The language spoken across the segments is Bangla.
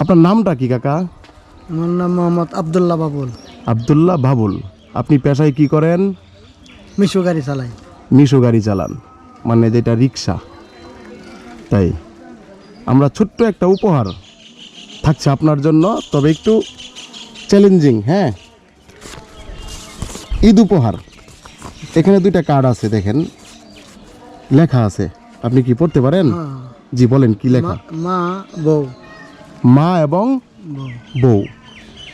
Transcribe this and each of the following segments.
আপনার নামটা কি কাকা? আমার নাম মোহাম্মদ আবদুল্লাহ বাবুল। আবদুল্লাহ বাবুল। আপনি পেশায় কি করেন? মিশো গাড়ি চালাই। মিশো গাড়ি চালান। মানে যেটা রিক্সা। তাই। আমরা ছোট্ট একটা উপহার থাকছে আপনার জন্য তবে একটু চ্যালেঞ্জিং হ্যাঁ? ঈদ উপহার। এখানে দুইটা কার্ড আছে দেখেন। লেখা আছে। আপনি কি পড়তে পারেন? হ্যাঁ। জি বলেন কি লেখা? মা- মা বউ। মা এবং বউ।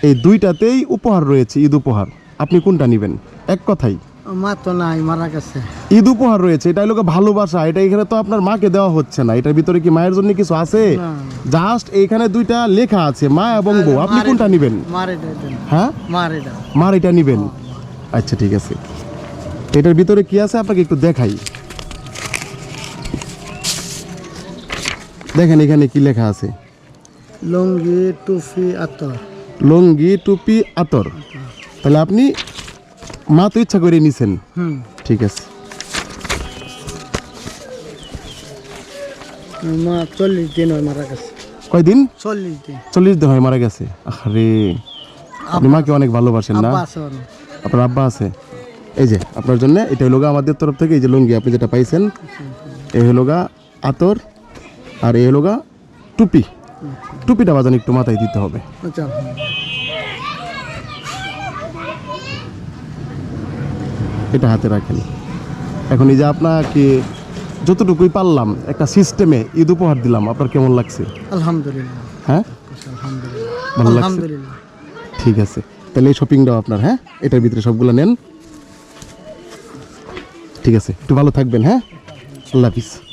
এই দুইটাতেই উপহার রয়েছে ঈদ উপহার। আপনি কোনটা নেবেন? এক কথাই। মা তো নাই মারা গেছে। ঈদ উপহার রয়েছে এটা লোকে ভালোবাসা এটা এখানে তো আপনার মাকে দেওয়া হচ্ছে না। এটার ভিতরে কি মায়ের জন্য কিছু আছে? জাস্ট এখানে দুইটা লেখা আছে মা এবং বউ। আপনি কোনটা নেবেন? হ্যাঁ? মার এটা নেবেন। আচ্ছা ঠিক আছে। এটার ভিতরে কি আছে? আপনাকে একটু দেখাই। দেখেন এখানে কি লেখা আছে। লুঙ্গি টুপি আতর। লঙ্গি টুপি আতর। তাহলে আপনি মা তো ইচ্ছা করে নিছেন। হুম। ঠিক আছে। মা চল্লিশ দিন হয় মারা গেছে। কয়দিন? চল্লিশ দিন। চল্লিশ দিন হয় মারা গেছে। আরে আপনি মাকে অনেক ভালোবাসেন না? আপনার আব্বা আছে? এই যে আপনার জন্য এটা হলো আমাদের তরফ থেকে এই যে লুঙ্গি আপনি যেটা পাইছেন এই হলো আতর আর এই হলো টুপি। টুপিটা বাজান একটু মাথায় দিতে হবে। আচ্ছা। এটা হাতে রাখেন। এখন এই যে আপনাকে যতটুকুই পারলাম একটা সিস্টেমে ঈদ উপহার দিলাম আপনার কেমন লাগছে? আলহামদুলিল্লাহ। হ্যাঁ? ভালো লাগছে? আলহামদুলিল্লাহ। ঠিক আছে। তাহলে এই শপিংটাও আপনার হ্যাঁ? এটার ভিতরে সবগুলো নেন। ঠিক আছে। একটু ভালো থাকবেন হ্যাঁ? আল্লাহ হাফিজ।